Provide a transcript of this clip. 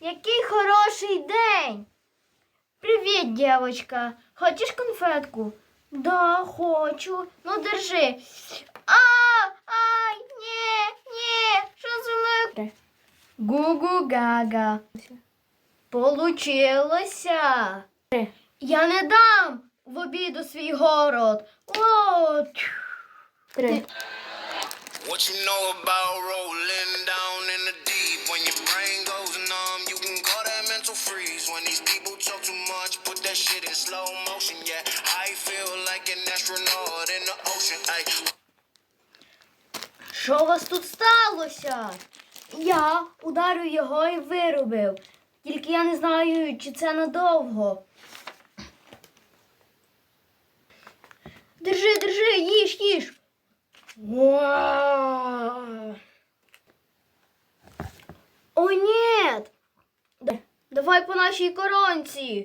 який хороший день. Привіт, дівчинка. Хочеш конфетку? Да, хочу. Ну, держи. А, ай, ні, ні, що зі мною? Гу-гу-гага. Получилося. Я не дам в обіду свій город. О. Три. What you know about rolling down in the deep? When your brain goes numb, mental freeze. When these people talk too much, put that shit in slow motion. Yeah, I feel like an astronaut in the ocean. Ay. Що у вас тут сталося? Я ударив його і вирубив. Тільки я не знаю, чи це надовго. Держи, держи, їж, їж. О, ні. Давай по нашій коронці.